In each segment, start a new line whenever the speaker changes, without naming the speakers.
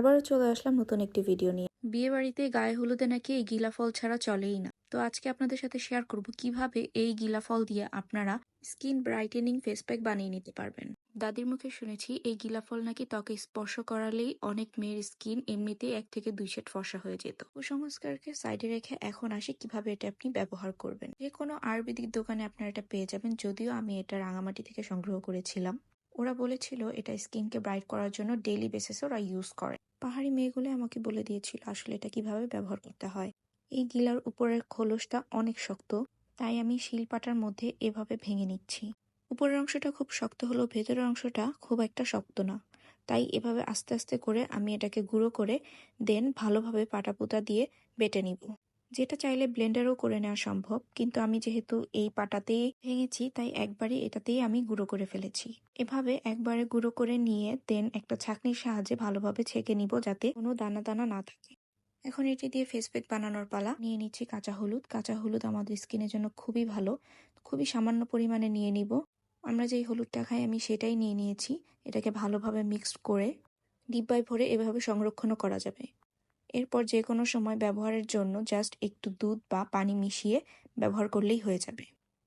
আবারও চলে আসলাম নতুন একটি ভিডিও নিয়ে। বিয়ে বাড়িতে গায়ে হলুদে নাকি এই গিলা ফল ছাড়া চলেই না। তো আজকে আপনাদের সাথে শেয়ার করব কীভাবে এই গিলা ফল দিয়ে আপনারা স্কিন ব্রাইটেনিং ফেস প্যাক বানিয়ে নিতে পারবেন। দাদির মুখে শুনেছি, এই গিলা ফল নাকি ত্বকে স্পর্শ করালেই অনেক মেয়ের স্কিন এমনিতেই এক থেকে দুই শেড ফসা হয়ে যেত। কুসংস্কারকে সাইডে রেখে এখন আসি কীভাবে এটা আপনি ব্যবহার করবেন। যে কোনো আয়ুর্বেদিক দোকানে আপনারা এটা পেয়ে যাবেন, যদিও আমি এটা রাঙামাটি থেকে সংগ্রহ করেছিলাম। ওরা বলেছিল এটা স্কিনকে ব্রাইট করার জন্য ডেইলি বেসিসে ওরা ইউজ করে। পাহাড়ি মেয়েগুলো আমাকে বলে দিয়েছিল আসলে এটা কীভাবে ব্যবহার করতে হয়। এই গিলার উপরের খোলসটা অনেক শক্ত, তাই আমি শিলপাটার মধ্যে এভাবে ভেঙে নিচ্ছি। উপরের অংশটা খুব শক্ত হলেও ভেতরের অংশটা খুব একটা শক্ত না। তাই এভাবে আস্তে আস্তে করে আমি এটাকে গুঁড়ো করে দেন ভালোভাবে পাটাপুতা দিয়ে বেটে নিব। যেটা চাইলে ব্লেন্ডারও করে নেওয়া সম্ভব, কিন্তু আমি যেহেতু এই পাটাতেই ভেঙেছি, তাই একবারে এটাতেই আমি গুঁড়ো করে ফেলেছি। এভাবে একবারে গুঁড়ো করে নিয়ে দেন একটা ছাঁকনির সাহায্যে ভালোভাবে ছেঁকে নিব যাতে কোনো দানা দানা না থাকে। এখন এটি দিয়ে ফেস প্যাক বানানোর পালা। নিয়ে নিচ্ছি কাঁচা হলুদ। কাঁচা হলুদ আমাদের স্কিনের জন্য খুবই ভালো। খুবই সামান্য পরিমাণে নিয়ে নিব। আমরা যেই হলুদটা খাই, আমি সেটাই নিয়ে নিয়েছি। এটাকে ভালোভাবে মিক্সড করে ডিব্বায় ভরে এভাবে সংরক্ষণও করা যাবে। এরপর যে কোনো সময় ব্যবহারের জন্য জাস্ট একটু দুধ বা পানি মিশিয়ে ব্যবহার করলেই হয়ে যাবে।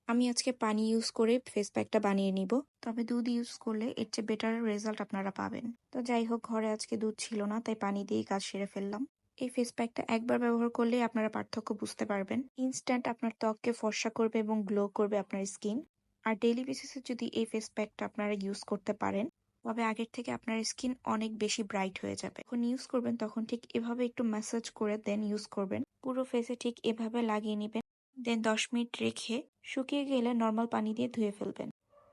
আমি আজকে পানি ইউজ করে ফেস প্যাকটা বানিয়ে নিব। তবে দুধ ইউজ করলে এর চেয়ে বেটার রেজাল্ট আপনারা পাবেন। তো যাই হোক, ঘরে আজকে দুধ ছিল না, তাই পানি দিয়েই কাজ সেরে ফেললাম। এই ফেস প্যাকটা একবার ব্যবহার করলে আপনারা পার্থক্য বুঝতে পারবেন। ইনস্ট্যান্ট আপনার ত্বককে ফর্সা করবে এবং গ্লো করবে আপনার স্কিন আর ডেইলি বেসিসে যদি এই ফেস প্যাকটা আপনারা ইউজ করতে পারেন তবে আগের থেকে আপনার স্কিন অনেক বেশি ব্রাইট হয়ে যাবে। যখন ইউজ করবেন, তখন ঠিক এভাবে একটু ম্যাসাজ করে দেন ইউজ করবেন। পুরো ফেসে ঠিক এভাবে লাগিয়ে নেবেন। দেন দশ মিনিট রেখে শুকিয়ে গেলে নর্মাল পানি দিয়ে ধুয়ে ফেলবেন।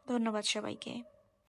ধন্যবাদ সবাইকে।